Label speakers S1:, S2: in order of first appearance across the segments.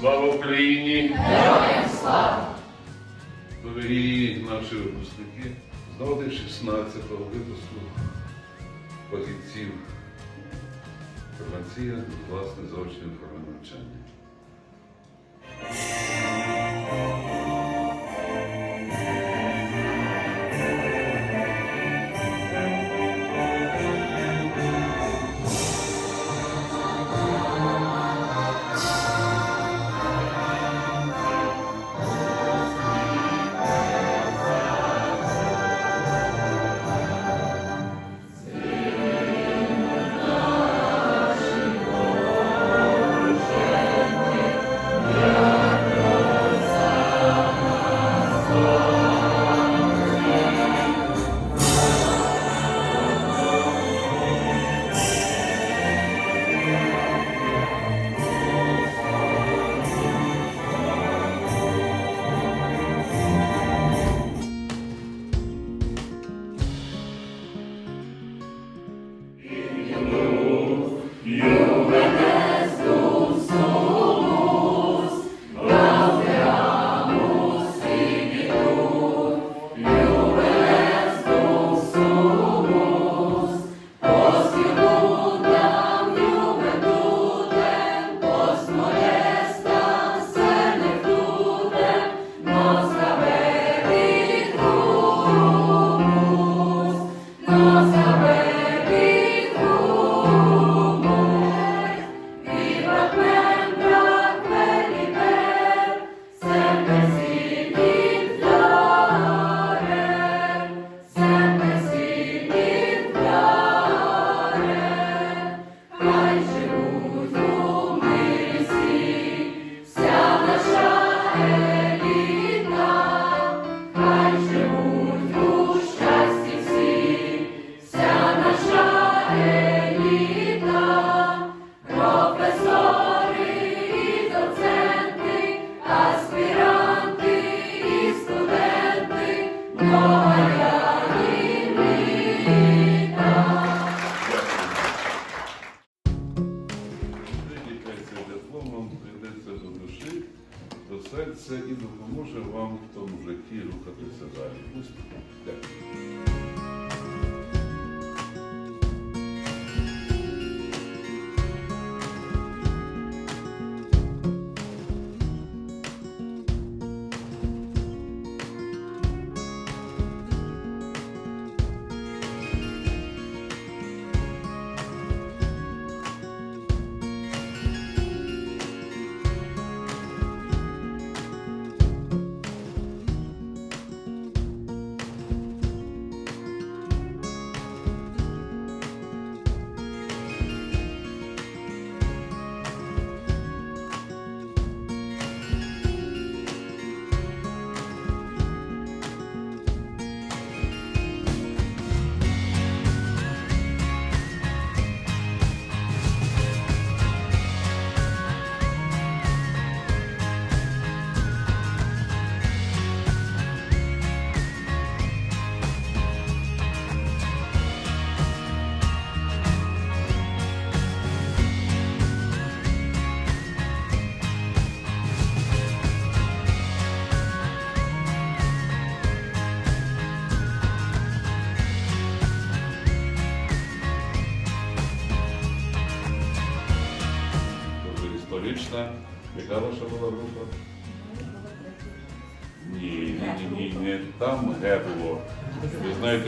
S1: Слава Україні! Героям слава! Дорогі наші випускники, згоди 16-го випуску фахівців інформація, власне, заочне форми навчання.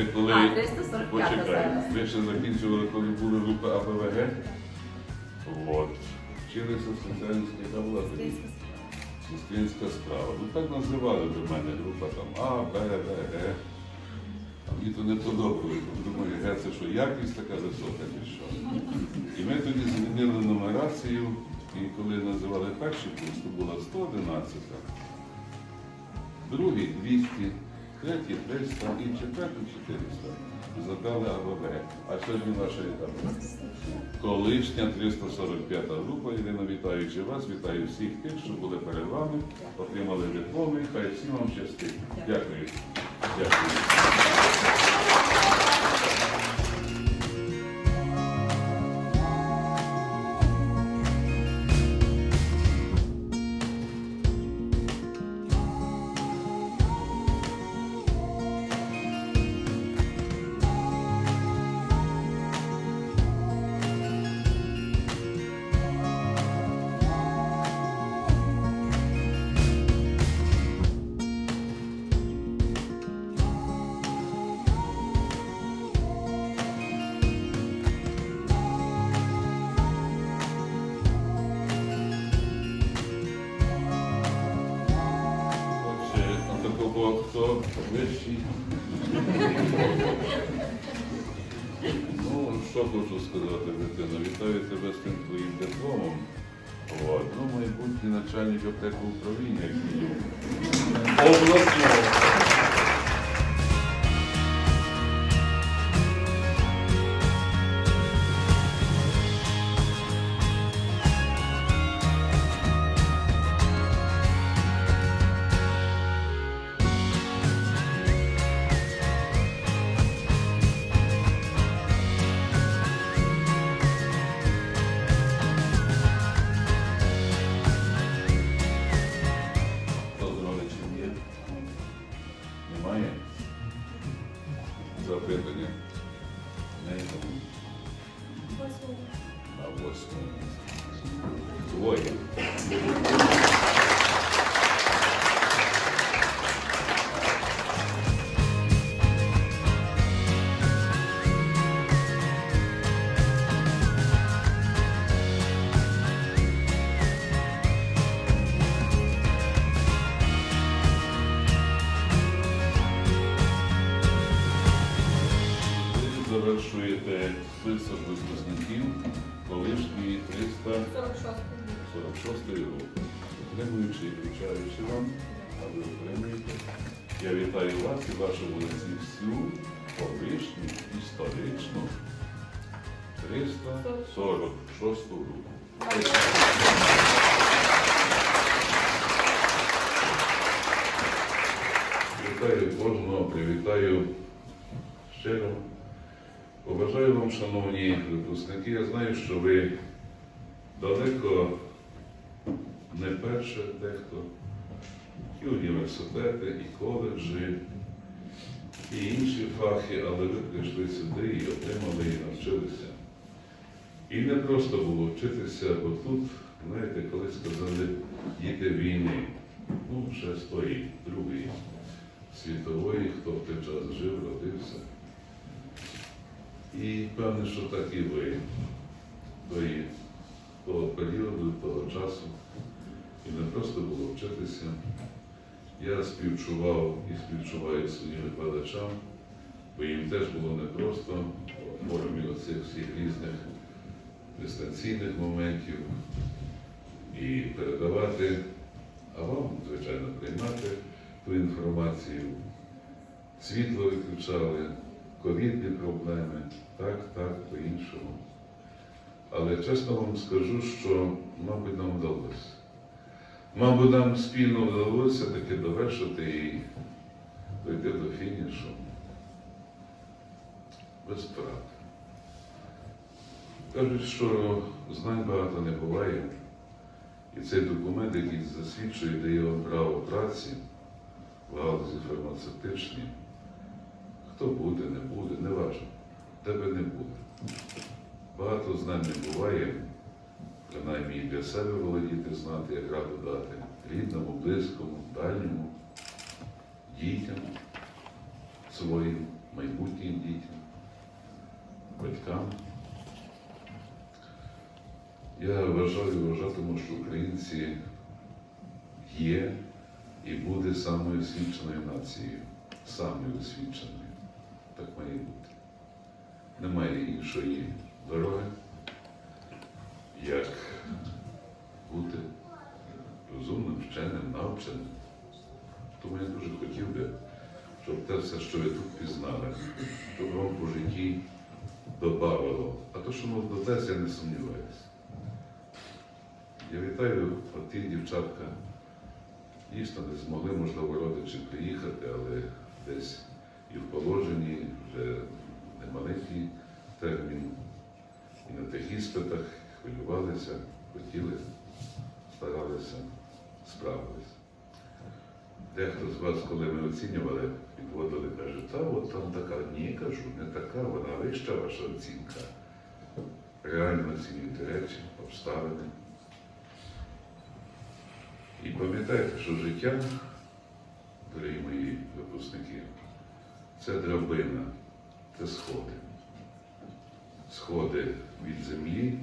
S1: Знаєте, коли.
S2: А, 345
S1: Почекайте,
S2: зараз.
S1: ви ще закінчували, коли були групи АБВГ? От. Вчилися соціальність, яка була тоді? Сестринська справа. Ну так називали до мене група там А, Б, В, Г. А мені то не подобалося. Думаю, Г це що, якість така висока чи що? І ми тоді змінили нумерацію, і коли називали перший курс, то була 111, другий 200, третій 300 і четвертий 400. Задали АБВ. А сьогодні наша там Колишня 345 група. Ірина, вітаючи вас, вітаю всіх тих, що були перед вами, отримали дипломи. Хай всім вам щастить. Дякую. Дякую. Що хочу сказати, дитина, вітаю тебе з тим твоїм дипломом. Ну, майбутній начальник аптеки управління, як мінімум. Обласного. Запитання? На восьму. Двоє. 346 року. Отримуючи і вручаючи вам, а ви отримуєте. Я вітаю вас і вашу вулиці всю колишню історичну 346 групу. Вітаю кожного, привітаю щиро. Побажаю вам, шановні випускники, я знаю, що ви далеко не перше дехто, і університети, і коледжі, і інші фахи, але ви прийшли сюди і отримали, і навчилися. І не просто було вчитися, бо тут, знаєте, коли сказали діти війни, ну, ще з тої, другої світової, хто в той час жив, родився. І певне, що так і ви тої, того періоду, того часу. І не просто було вчитися. Я співчував і співчуваю своїм викладачам, бо їм теж було непросто в формі оцих всіх різних дистанційних моментів і передавати, а вам, звичайно, приймати ту інформацію. Світло виключали, ковідні проблеми, так, так, по-іншому. Але чесно вам скажу, що, мабуть, нам вдалося. Мабуть, нам спільно вдалося таки довершити і дойти до фінішу. Без втрат. Кажуть, що знань багато не буває. І цей документ, який засвідчує, дає вам право праці в галузі фармацевтичній, хто буде, не буде, не важливо. Тебе не буде. Багато знань не буває, принаймні і для себе володіти, знати, як раду дати рідному, близькому, дальньому, дітям, своїм, майбутнім дітям, батькам. Я вважаю і вважатиму, що українці є і буде самою освіченою нацією. Самою освіченою. Так має бути. Немає іншої дороги, як бути розумним, вченим, навченим. Тому я дуже хотів би, щоб те все, що ви тут пізнали, щоб вам по житті добавило. А то, що воно додасть, я не сумніваюся. Я вітаю ті дівчатка. Дійсно не змогли, можливо, родичі приїхати, але десь і в положенні вже немаленький термін. І на тих іспитах хвилювалися, хотіли, старалися, справилися. Дехто з вас, коли ми оцінювали, підводили, каже, та от там така, ні, кажу, не така, вона вища ваша оцінка. Реально оцінюйте речі, обставини. І пам'ятайте, що життя, дорогі мої випускники, це драбина, це сходи. Сходи від землі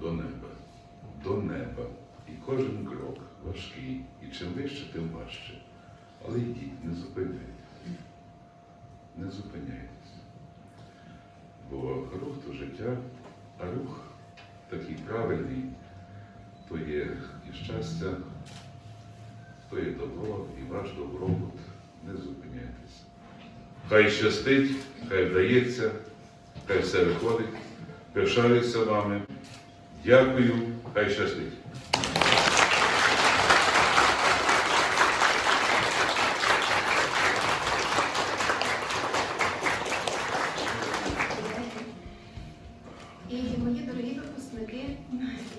S1: до неба, до неба. І кожен крок важкий, і чим вище, тим важче. Але йдіть, не зупиняйтесь. Не зупиняйтесь. Бо рух то життя, а рух такий правильний, то є і щастя, то є добро, і ваш добробут. Не зупиняйтесь. Хай щастить, хай вдається, хай все виходить. Пишаюся вами. Дякую, хай щастить.
S2: І мої дорогі випускники,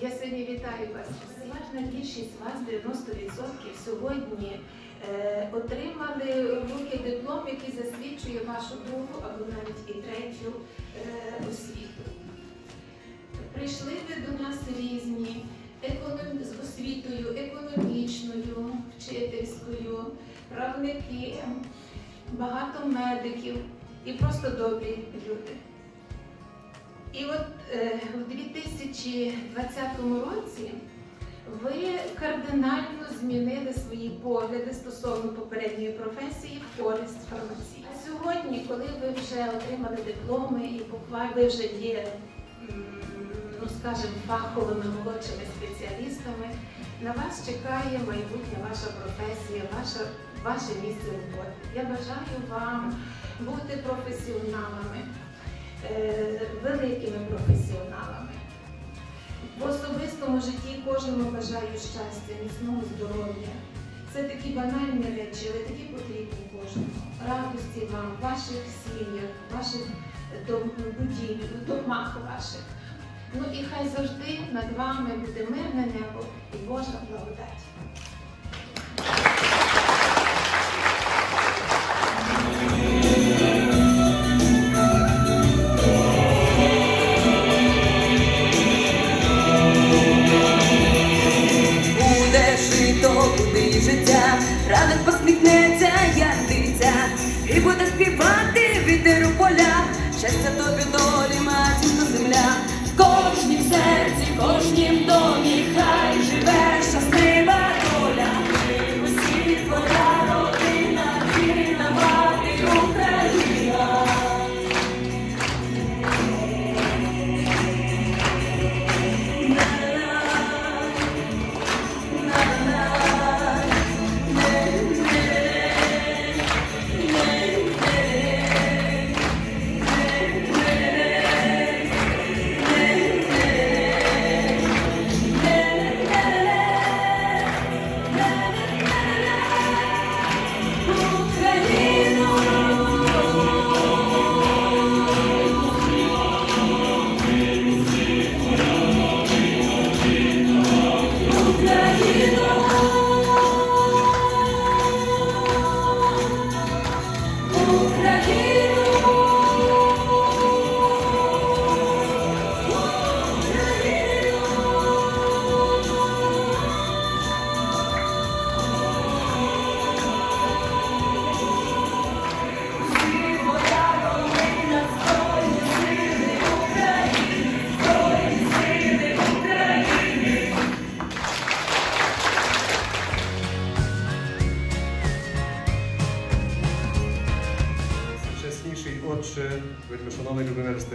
S2: я сьогодні вітаю вас. Переважна більшість вас, 90% сьогодні е, отримали в руки диплом, який засвідчує вашу другу або навіть і третю е, освіту. Прийшли ви до нас різні, з освітою, економічною, вчительською, правники, багато медиків і просто добрі люди. І от е, в 2020 році ви кардинально змінили свої погляди стосовно попередньої професії в користь фармації. Сьогодні, коли ви вже отримали дипломи і буквально ви вже є, ну скажімо, фаховими молодшими спеціалістами, на вас чекає майбутня ваша професія, ваша, ваше місце роботи. Я бажаю вам бути професіоналами е, великими професіоналами. В особистому житті кожному бажаю щастя, міцного здоров'я. Це такі банальні речі, але такі потрібні кожному. Радості вам, ваших сім'ях, ваших будівлях, домах ваших. Ну і хай завжди над вами буде мирне небо і Божа благодать.
S3: Жито, буде і життя,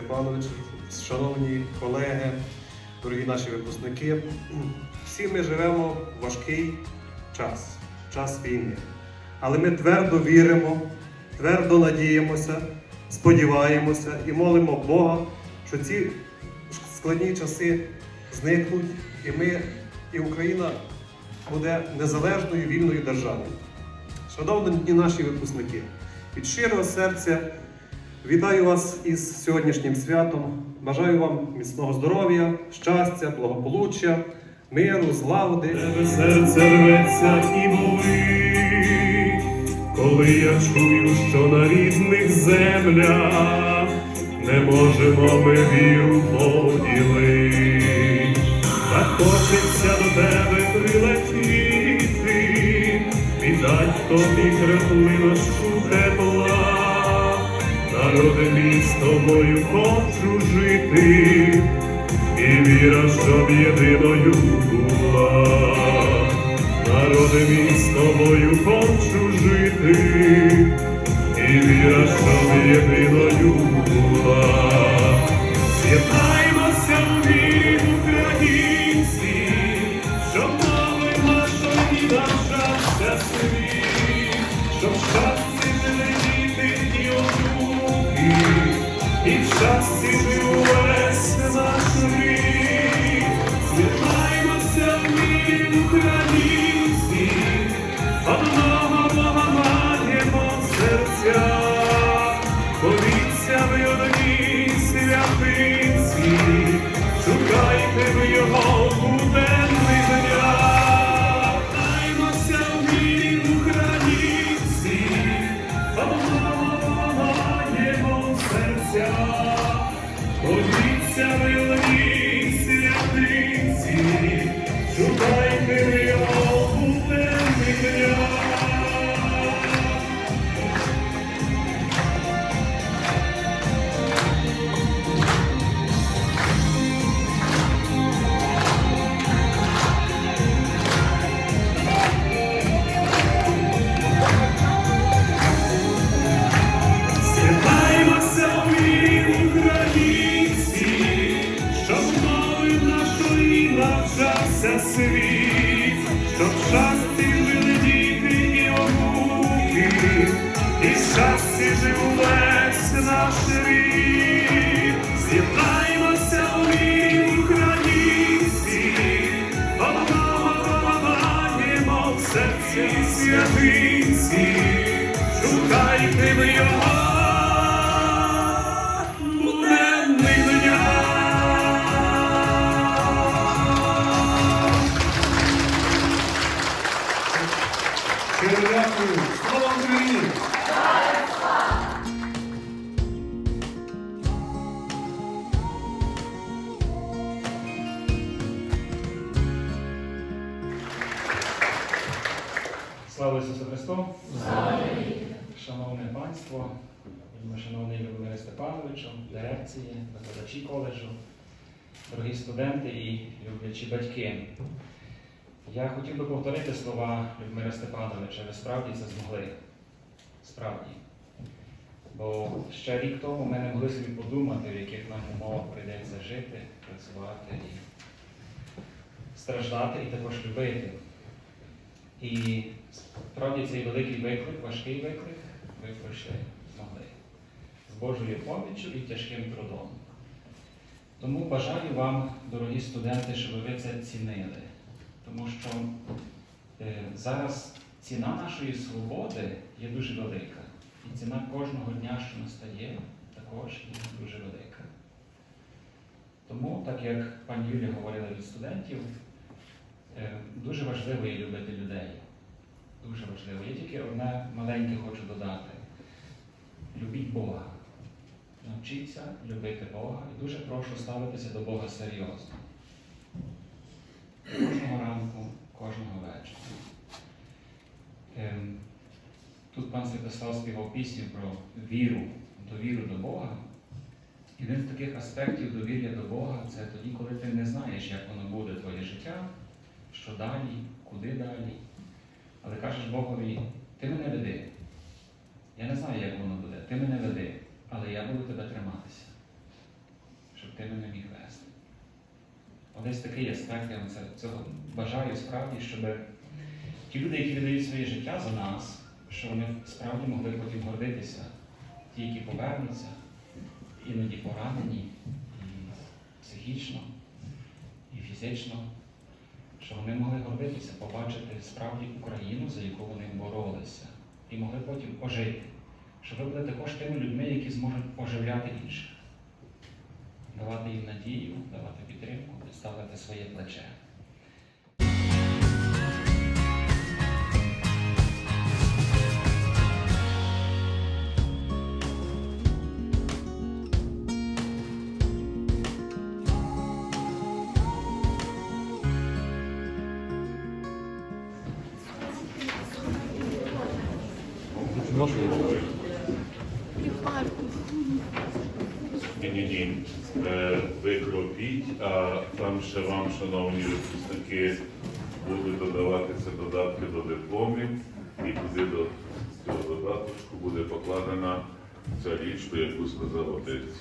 S4: Любомир шановні колеги, дорогі наші випускники. Всі ми живемо в важкий час, час війни. Але ми твердо віримо, твердо надіємося, сподіваємося і молимо Бога, що ці складні часи зникнуть, і ми, і Україна буде незалежною вільною державою. Шановні наші випускники, від щирого серця вітаю вас із сьогоднішнім святом. Бажаю вам міцного здоров'я, щастя, благополуччя, миру, злагоди.
S5: Тебе серце рветься і болить, коли я чую, що на рідних землях не можемо ми віру поділити. Так хочеться до тебе прилетіти, віддать тобі краплиночку тепла. Народи з тобою хочу жити, і віра, щоб єдиною була.
S4: народи з тобою хочу жити, і віра, щоб
S5: єдиною Слава
S6: Ісусу Христу! Шановне панство, шановний Любомире Степановичу, дирекції, викладачі коледжу, дорогі студенти і люблячі батьки. Я хотів би повторити слова Любомира Степановича. Ви справді це змогли. Справді. Бо ще рік тому ми не могли собі подумати, в яких нам умовах прийдеться жити, працювати і страждати, і також любити. І справді цей великий виклик, важкий виклик, ви пройшли, змогли. З Божою поміччю і тяжким трудом. Тому бажаю вам, дорогі студенти, щоб ви це цінили. Тому що е, зараз ціна нашої свободи є дуже велика. І ціна кожного дня, що настає, також є дуже велика. Тому, так як пані Юлія говорила від студентів, Дуже важливо є любити людей. Дуже важливо. Я тільки одне маленьке хочу додати. Любіть Бога. Навчіться любити Бога і дуже прошу ставитися до Бога серйозно. Кожного ранку, кожного вечора. Ем, Тут пан Святослав співав пісню про віру, довіру до Бога. І один з таких аспектів довір'я до Бога це тоді, коли ти не знаєш, як воно буде твоє життя, що далі, куди далі. Але кажеш Богові, ти мене веди. Я не знаю, як воно буде. Ти мене веди, але я буду тебе триматися, щоб ти мене міг вести. Ось такий аспект, я вам цього бажаю справді, щоб ті люди, які віддають своє життя за нас, що вони справді могли потім гордитися, ті, які повернуться, іноді поранені, і психічно, і фізично що вони могли гордитися, побачити справді Україну, за яку вони боролися, і могли потім ожити. Що ви будете також тими людьми, які зможуть оживляти інших, давати їм надію, давати підтримку, підставити своє плече.
S1: Там ще вам, шановні випускники, будуть додаватися додатки до дипломів, і туди до цього додатку буде покладена ця річ, яку сказав отець.